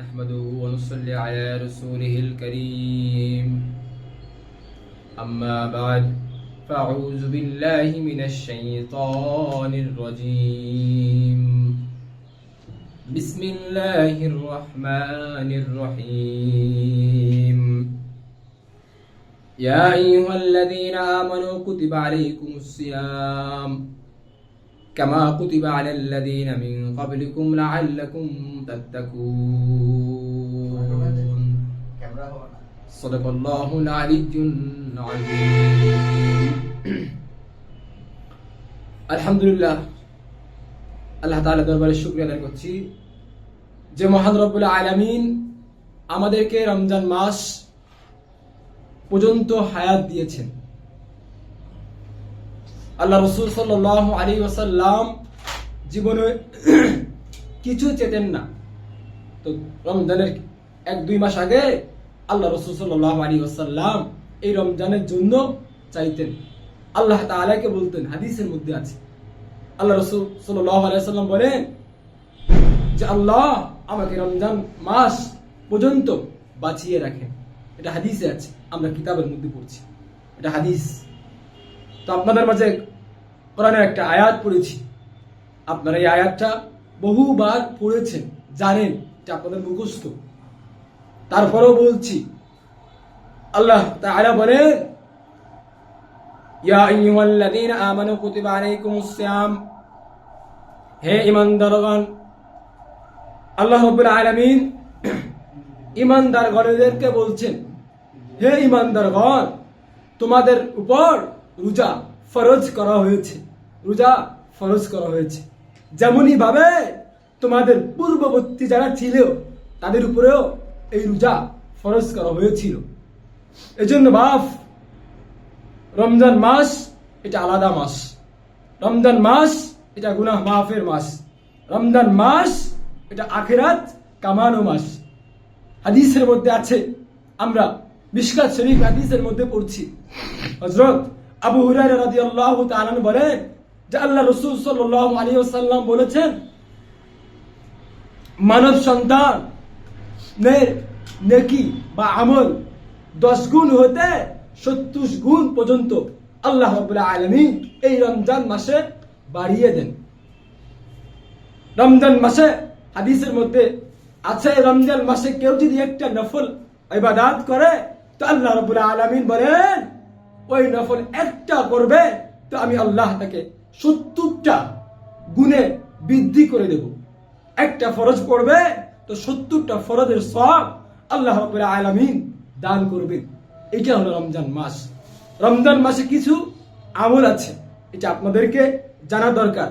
نحمده ونصلي على رسوله الكريم. أما بعد فأعوذ بالله من الشيطان الرجيم. بسم الله الرحمن الرحيم. يا أيها الذين آمنوا كتب عليكم الصيام. كما كتب على الذين من قبلكم لعلكم تتقون camera হবে না صدق الله العلي العظيم আলহামদুলিল্লাহ আল্লাহ তাআলা দরবারে শুকরিয়া আদায় করছি যে মহান রব্বুল আলামিন আমাদেরকে রমজান মাস পর্যন্ত হায়াত দিয়েছেন আল্লাহ রসুল সাল্লাহ আলী ওসাল্লাম জীবনে কিছু চেতেন না। তো রমজানের এক, দুই মাস আগে আল্লাহ রসুল সাল্লাহ আলী ওসাল্লাম এই রমজানের জন্য চাইতেন। আল্লাহ তাআলাকে বলতেন, হাদিসের মধ্যে আছে। আল্লাহ রসুল সাল্লাহ আলাইসাল্লাম বলেন যে, আল্লাহ আমাকে রমজান মাস পর্যন্ত বাঁচিয়ে রাখেন। এটা হাদিসে আছে, আমরা কিতাবের মধ্যে পড়ছি। এটা হাদিস। তো আপনাদের মাঝে কোরআনের একটা আয়াত পড়েছি। আপনারা এই আয়াতটা বহুবার পড়েছেন, জানেন, এটা আপনাদের মুখস্থ। তারপরেও বলছি, আল্লাহ তাআলা বলেন, ইয়া আইয়ুহাল্লাযীনা আমানু কুতিবা আলাইকুমুস সিয়াম, হে ঈমানদারগণ, আল্লাহ রাব্বুল আলামিন ঈমানদারগণদেরকে বলছেন, হে ঈমানদারগণ, তোমাদের উপর রোজা ফরজ করা হয়েছে। রোজা ফরজ করা হয়েছে। যেমনই ভাবে তোমাদের পূর্ববর্তী যারা ছিল তাদের উপরেও এই রোজা ফরজ করা হয়েছিল। এজন্য বাপ রমজান মাস এটা আলাদা মাস। রমজান মাস এটা গুনাহ মাফের মাস। রমজান মাস এটা আখেরাত কামানো মাস। হাদিসের মধ্যে আছে, আমরা মিশকাত শরীফ হাদিসের মধ্যে পড়ছি। হযরত আবু হুরায়রা রাদিয়াল্লাহু তাআলা বলেন যে আল্লাহ রাসূল সাল্লাল্লাহু আলাইহি ওয়াসাল্লাম বলেছেন, মানব সন্তান নেকি বা আমল দশ গুণ হতে সত্তর গুণ পর্যন্ত আল্লাহ রাব্বুল আলামিন এই রমজান মাসে বাড়িয়ে দেন। রমজান মাসে হাদিসের মধ্যে আছে, রমজান মাসে কেউ যদি একটা নফল ইবাদাত করে, তো আল্লাহ রাব্বুল আলামিন বলেন ওই নফল একটা করবে, তো আমি আল্লাহ তাকে সত্তরটা গুণে বৃদ্ধি করে দেব। একটা ফরজ পড়বে, তো সত্তরটা ফরজের সব আল্লাহ আলামিন দান করবেন এটা হলো রমজান মাস। রমজান মাসে কিছু আমল আছে, এটা আপনাদেরকে জানা দরকার।